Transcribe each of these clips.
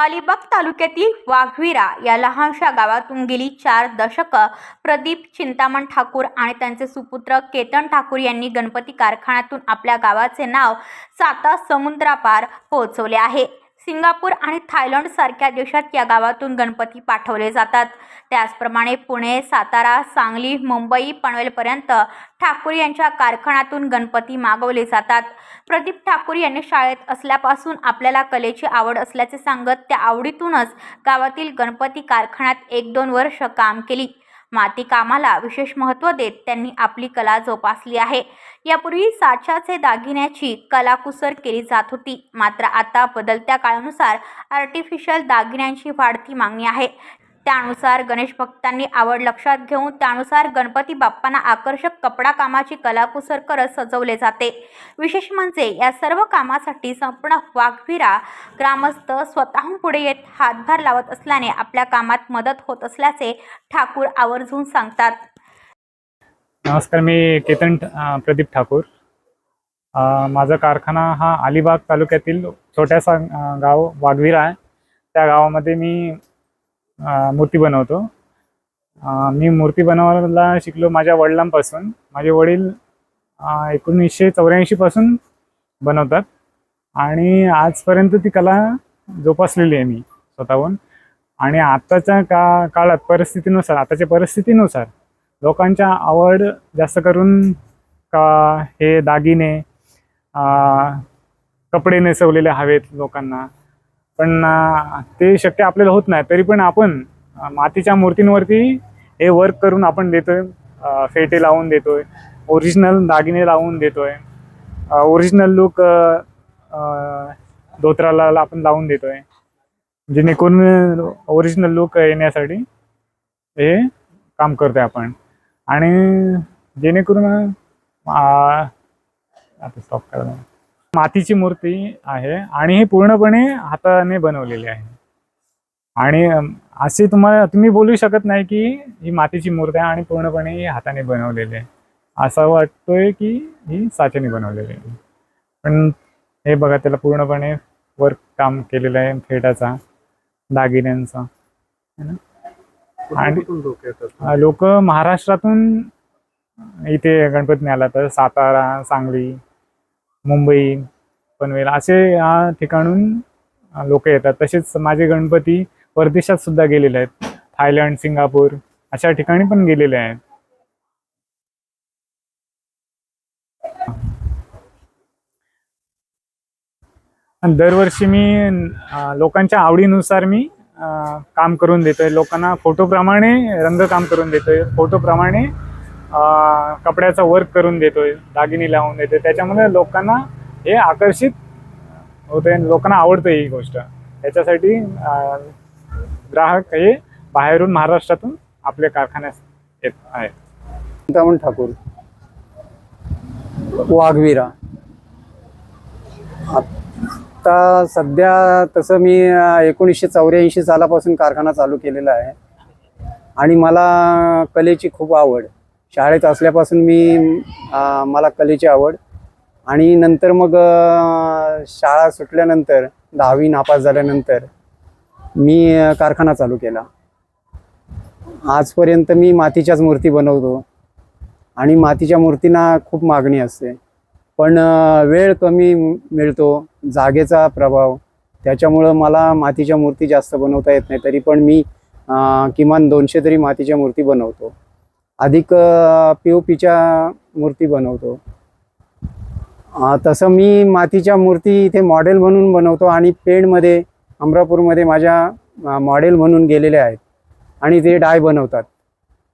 अलिबाग तालुक्यातील वाघविरा या लहानशा गावातून गेली चार दशकं. प्रदीप चिंतामण ठाकूर आणि त्यांचे सुपुत्र केतन ठाकूर यांनी गणपती कारखान्यातून आपल्या गावाचे नाव साता समुद्रापार पोहोचवले आहे. सिंगापूर आणि थायलंड सारख्या देशात या गावातून गणपती पाठवले जातात. त्याचप्रमाणे पुणे सातारा सांगली मुंबई पनवेलपर्यंत ठाकूर यांच्या कारखान्यातून गणपती मागवले जातात. प्रदीप ठाकूर यांनी शाळेत असल्यापासून आपल्याला कलेची आवड असल्याचे सांगत त्या आवडीतूनच गावातील गणपती कारखान्यात एक दोन वर्ष काम केली. माती कामाला विशेष महत्त्व देत त्यांनी आपली कला जोपासली आहे. यापूर्वी साच्याचे दागिन्याची कलाकुसर केली जात होती. मात्र आता बदलत्या काळानुसार आर्टिफिशियल दागिन्यांची वाढती मागणी आहे. त्यानुसार गणेश भक्तांनी आवड लक्षात घेऊन त्यानुसार गणपती बाप्पांना आकर्षक कपडा कामाची कलाकुसर करत सजवले जाते. विशेष म्हणजे या सर्व कामासाठी संपूर्ण वाघविरा ग्रामस्थ स्वतःहून पुढे येत हातभार लावत असल्याने आपल्या कामात मदत होत असल्याचे ठाकूर आवर्जून सांगतात. नमस्कार मी केतन प्रदीप ठाकूर. माझा कारखाना हा अलिबाग तालुक्यातील छोट्यासा गाव वाघविरा आहे. त्या गावामध्ये मी मूर्ती बनवतो. मी मूर्ती बनवायला शिकलो माझ्या वडिलांपासून. माझे वडील एकोणीसशे चौऱ्याऐंशीपासून बनवतात. आणि आजपर्यंत ती कला जोपासलेली आहे मी स्वतःहून. आणि आत्ताच्या का काळात परिस्थितीनुसार आताच्या परिस्थितीनुसार लोकांच्या आवड जास्त करून का हे दागिने कपडे नेसवलेले हवेत लोकांना. पण ते शक्य आपल्याला होत नाही. तरी पण आपण मातीच्या मूर्तींवरती हे वर्क करून आपण देतोय. फेटे लावून देतोय. ओरिजिनल दागिने लावून देतोय. ओरिजिनल लुक धोत्राला आपण लावून देतोय. जेणेकरून ओरिजिनल लुक येण्यासाठी हे काम करतोय आपण. आणि जेणेकरून आता स्टॉप करा मातीची मूर्ती आहे आणि ही पूर्णपणे हाताने बनवलेली आहे. आणि असे तुम्हाला तुम्ही बोलू शकत नाही की ही मातीची मूर्ती आहे आणि पूर्णपणे ही हाताने बनवलेली आहे. असं वाटतोय की ही साच्याने बनवलेली आहे. पण हे बघा त्याला पूर्णपणे वर्क काम केलेलं आहे फेटाचा दागिन्यांचा. आणि लोक महाराष्ट्रातून इथे गणपती आला तर सातारा सांगली मुंबई पनवेल असे या ठिकाणून लोक येतात. तसेच माझे गणपती परदेशात सुद्धा गेलेले आहेत. थायलंड सिंगापूर अशा ठिकाणी पण गेलेले आहेत. आणि दरवर्षी मी लोकांच्या आवडीनुसार मी काम करून देतोय. लोकांना फोटोप्रमाणे रंगकाम करून देतोय. फोटोप्रमाणे कपड्याचा वर्क करून देतोय दागिने लावून देतोय. त्याच्यामुळे लोकांना हे आकर्षित होते लोकांना आवडतं ही गोष्ट. त्याच्यासाठी ग्राहक हे बाहेरून महाराष्ट्रातून आपल्या कारखान्यात येत आहेत. चिंतामण ठाकूर वाघवीरा. आता सध्या तसं मी एकोणीसशे चौऱ्याऐंशी सालापासून कारखाना चालू केलेला आहे. आणि मला कलेची खूप आवड शाळेत असल्यापासून मी मला कलेची आवड. आणि नंतर मग शाळा सुटल्यानंतर दहावी नापास झाल्यानंतर मी कारखाना चालू केला. आजपर्यंत मी मातीच्याच मूर्ती बनवतो. आणि मातीच्या मूर्तींना खूप मागणी असते. पण वेळ कमी मिळतो जागेचा प्रभाव. त्याच्यामुळं मला मातीच्या मूर्ती जास्त बनवता येत नाही. तरी पण मी किमान दोनशे तरी मातीच्या मूर्ती बनवतो. अधिक पी ओ पीच्या मूर्ती बनवतो. तसं मी मातीच्या मूर्ती इथे मॉडेल म्हणून बनवतो आणि पेणमध्ये अमरापूरमध्ये माझ्या मॉडेल म्हणून गेलेले आहेत. आणि ते डाय बनवतात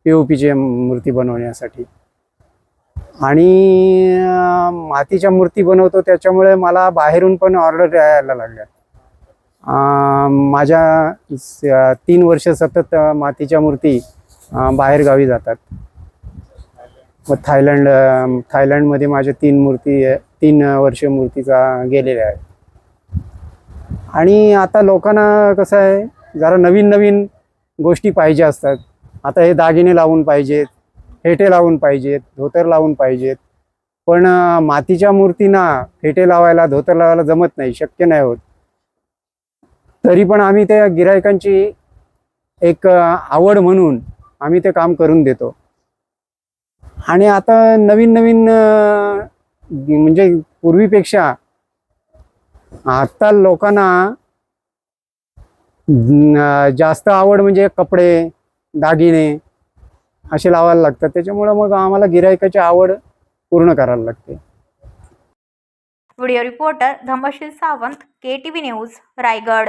पी ओ पीचे मूर्ती बनवण्यासाठी. आणि मातीच्या मूर्ती बनवतो त्याच्यामुळे मला बाहेरून पण ऑर्डर यायला लागल्या माझ्या स- तीन वर्ष सतत मातीच्या मूर्ती बाहेरगावी जातात. मग थायलंड थायलंडमध्ये माझ्या तीन मूर्ती तीन वर्ष मूर्तीचा गेलेल्या आहेत. आणि आता लोकांना कसं आहे जरा नवीन नवीन गोष्टी पाहिजे असतात. आता हे दागिने लावून पाहिजेत फेटे लावून पाहिजेत धोतर लावून पाहिजेत. पण मातीच्या मूर्तींना फेटे लावायला धोतर लावायला जमत नाही शक्य नाही होत. तरी पण आम्ही त्या गिरायकांची एक आवड म्हणून आम्ही ते काम करून देतो. आणि आता नवीन नवीन म्हणजे पूर्वीपेक्षा आता लोकांना जास्त आवड म्हणजे कपडे दागिने असे लावायला लागतात. त्याच्यामुळं मग आम्हाला गिरायकाची आवड पूर्ण करायला लागते. Video reporter Dhamshil Sawant K T V news Raigad.